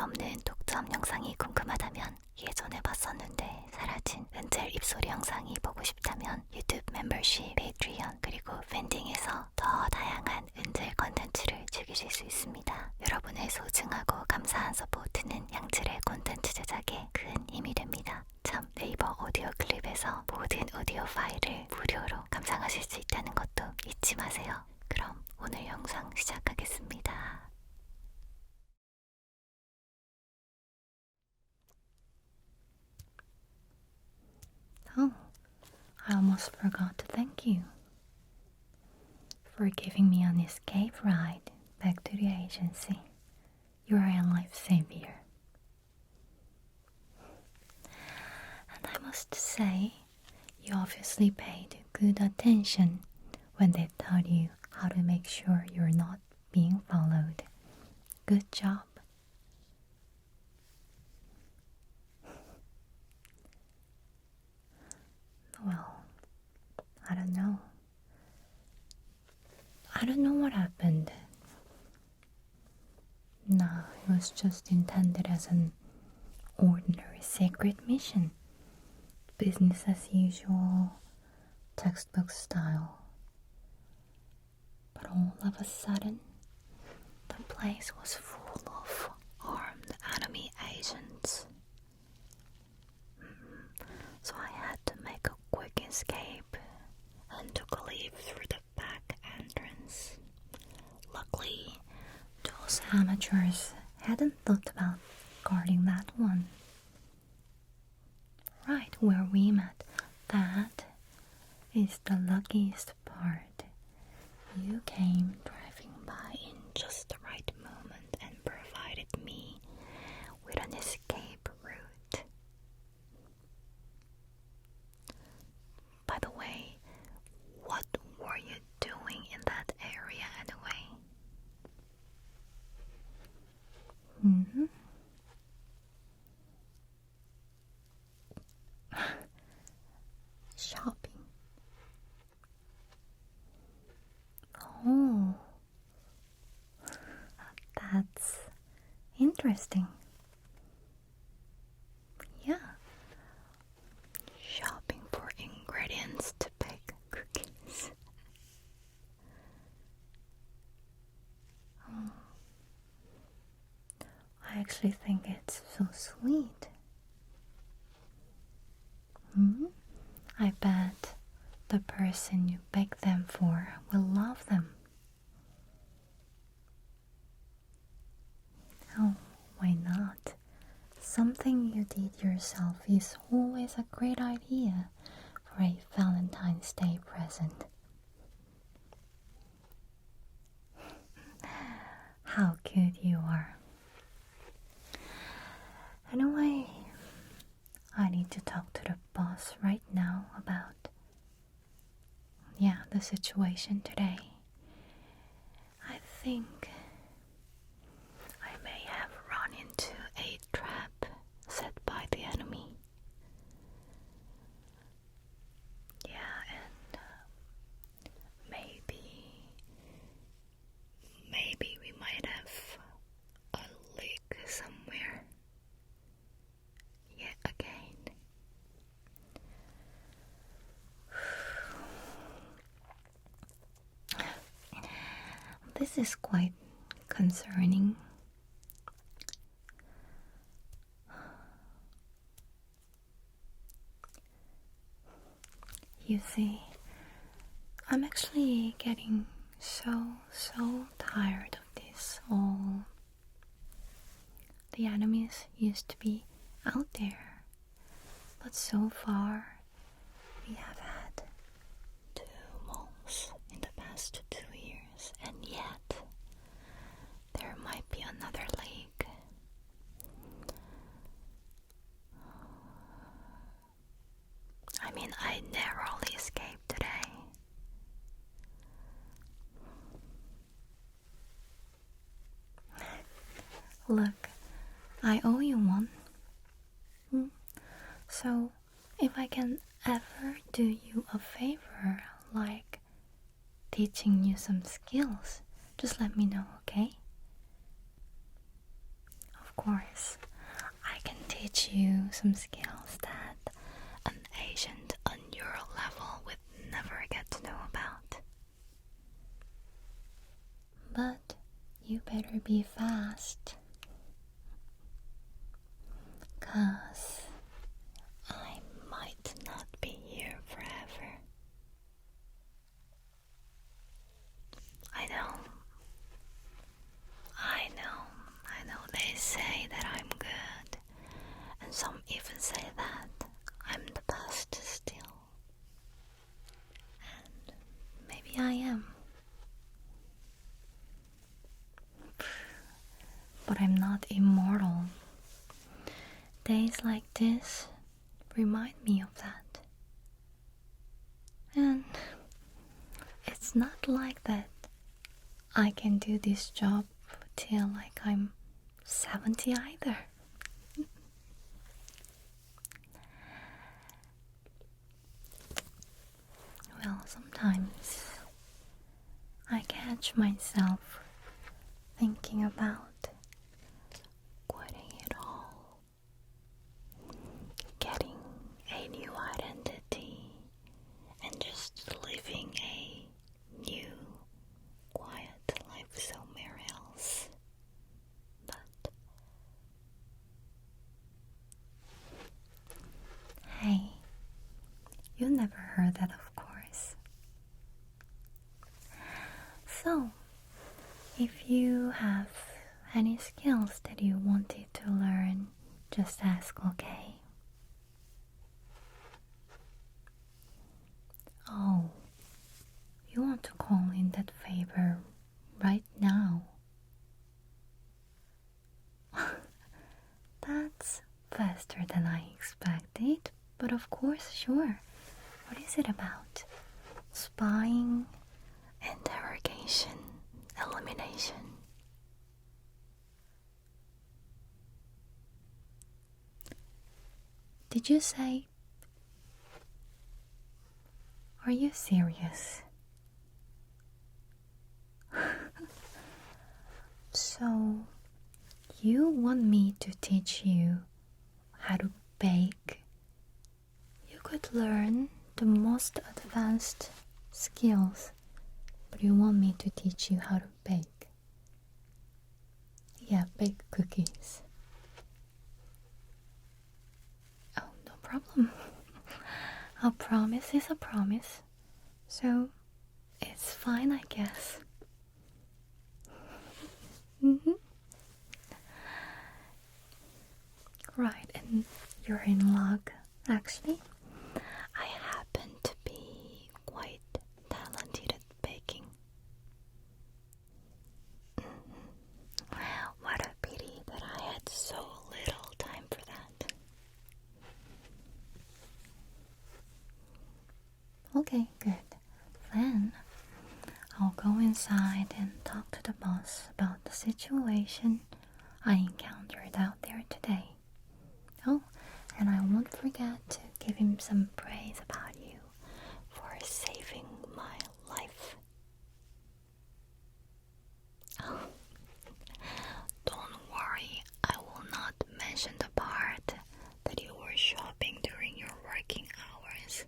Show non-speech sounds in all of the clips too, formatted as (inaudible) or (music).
없는 독점 영상이 궁금하다면 예전에 봤었는데 사라진 은젤 입소리 영상이 보고 싶다면 유튜브 멤버십, 페이트리언 그리고 팬딩에서 더 다양한 은젤 컨텐츠를 즐기실 수 있습니다. 여러분의 소중하고 감사한 서포트는 양질의 콘텐츠 제작에 큰 힘이 됩니다. 참 네이버 오디오 클립에서 모든 오디오 파일을 무료로 감상하실 수 있다는 것도 잊지 마세요. 그럼 오늘 영상 시작하겠습니다. Oh, I almost forgot to thank you for giving me an escape ride back to the agency. You are a lifesaver. And I must say, you obviously paid good attention when they taught you how to make sure you're not being followed. Good job. Well, I don't know. I don't know what happened. No, it was just intended as an ordinary secret mission. Business as usual, textbook style. But all of a sudden, the place was full of armed enemy agents. So I had to make a quick escape and took a leap through the back entrance. Luckily, those amateurs hadn't thought about guarding that one. Right where we met, that is the luckiest part. You came driving by in just the right moment and provided me with an escape route. By the way, what were you doing in that area anyway? hmm Shopping. Oh, that's interesting. Yeah. Shopping for ingredients to bake cookies. Oh. I actually think it's so sweet. hmm I bet the person you bake them for will love them. Oh, why not? Something you did yourself is always a great idea for a Valentine's Day present. (laughs) How cute you are. Anyway, I need to talk to the boss right now about yeah, the situation today. I think I may have run into a trap set by the enemy. Yeah, and uh, maybe maybe we might have a leak somewhere. Yet again. This is quite concerning. You see, I'm actually getting so, so tired of this all. The enemies used to be out there, but so far we have had two months in the past two years, and yet there might be another leak. I mean, I narrowly escaped today. Look, I owe you one. Hmm. So, if I can ever do you a favor, like teaching you some skills, just let me know, okay? of course, I can teach you some skills that an agent on your level would never get to know about. But you better be fast. Cause I might not be here forever. I know. I know. I know they say that I'm good. And some even say that I'm the best still. And maybe I am. But I'm not immortal. Days like this remind me of that. And it's not like that I can do this job till like I'm 70 either. well, sometimes I catch myself thinking about quitting it all, getting a new identity, and just living a new, quiet life somewhere else. But hey, you never heard that, of course. So, if you have any skills that you wanted to learn, just ask, okay? Oh, you want to call in that favor right now? (laughs) That's faster than I expected, but of course, sure. What is it about? Did you say? Are you serious? (laughs) so, you want me to teach you how to bake? You could learn the most advanced skills, but you want me to teach you how to bake? Yeah, bake cookies. Oh, no problem. A promise is a promise, so it's fine, I guess. hmm Right, and you're in luck, actually. I happen to be quite talented at baking. Mhm. What a pity that I had so little time for that. Okay, good. Then I'll go inside and talk to the boss about the situation I encountered out there today. Oh, and I won't forget to give him some praise about you for saving my life. Oh, don't worry, I will not mention the part that you were shopping during your working hours.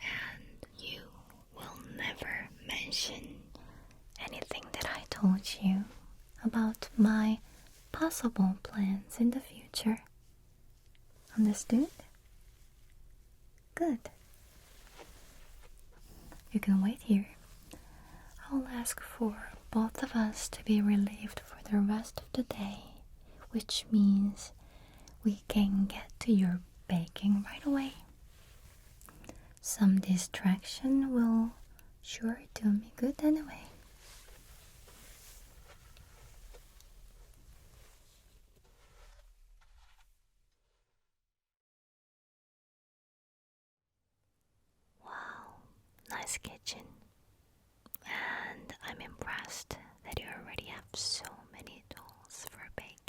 And you will never mention anything that I told you about my possible plans in the future. Understood? Good. You can wait here. I'll ask for both of us to be relieved for the rest of the day, which means we can get to your baking right away. Some distraction will sure do me good anyway. Nice kitchen. And I'm impressed that you already have so many tools for baking.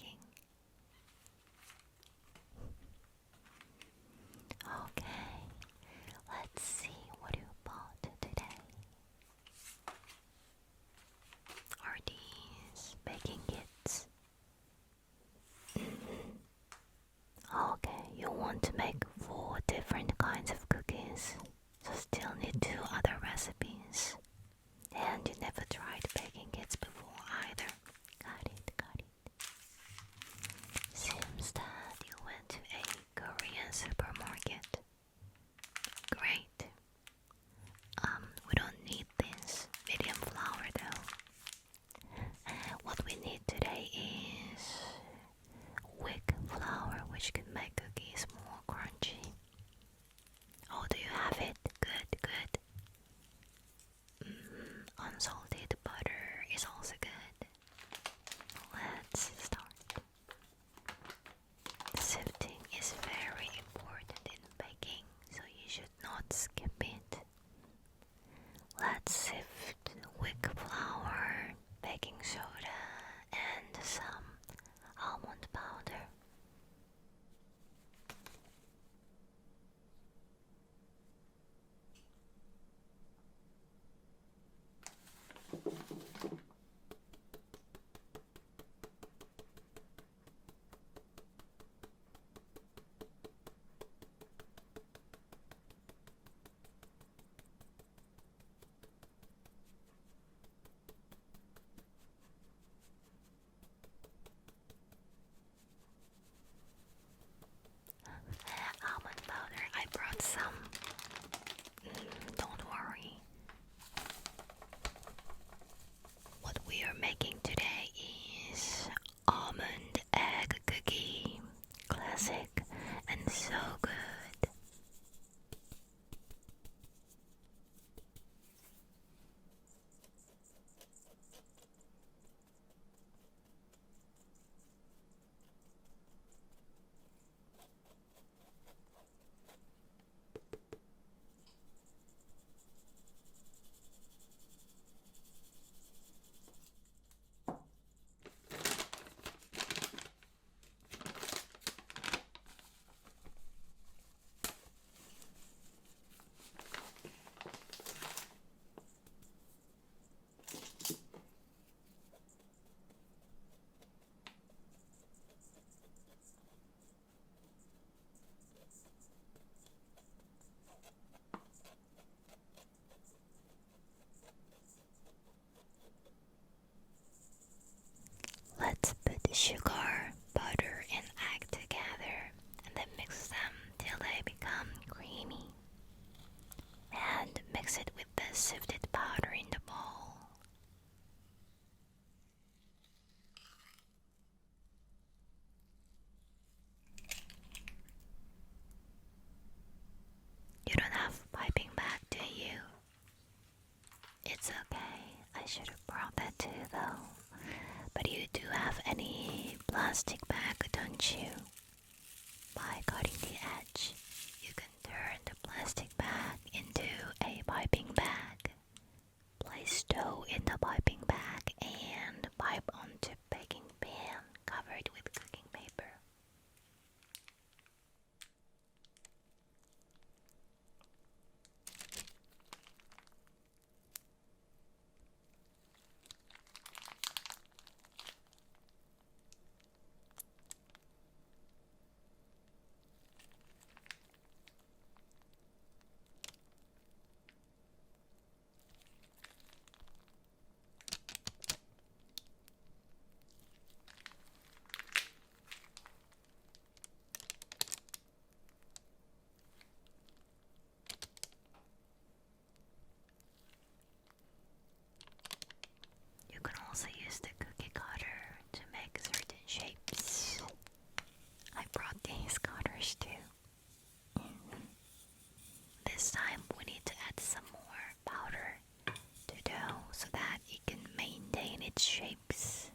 maintain its shapes.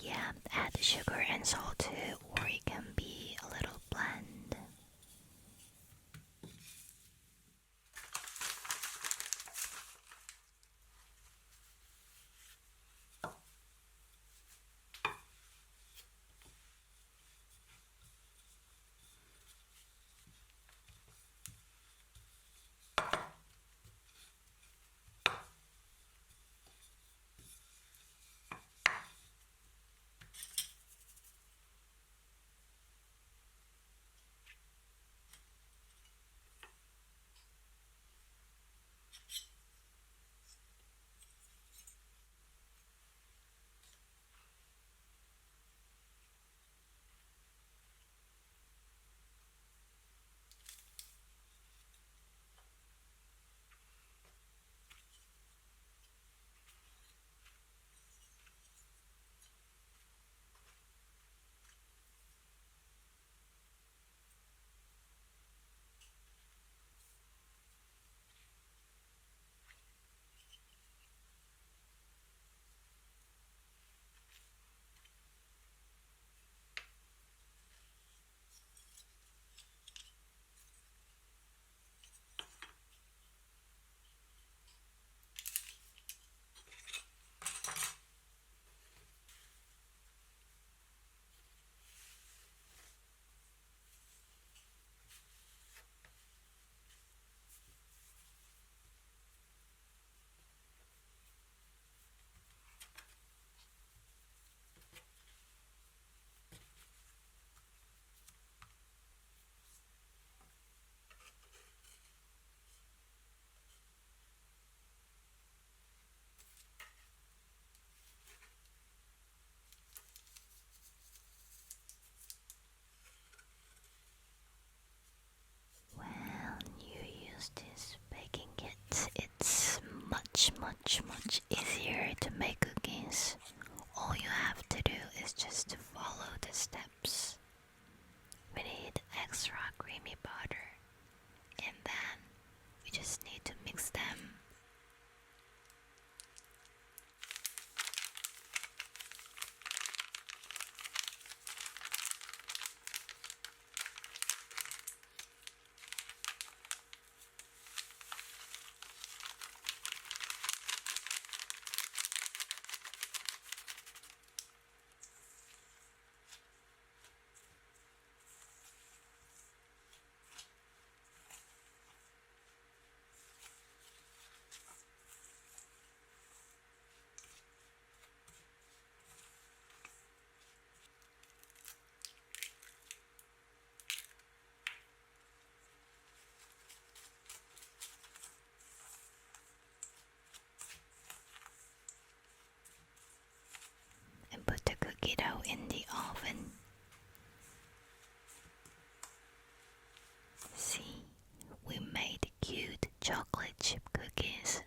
Yeah, add the sugar and salt too, or you can potato in the oven. See, we made cute chocolate chip cookies.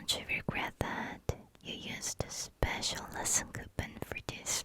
Don't you regret that? You used a special lesson coupon for this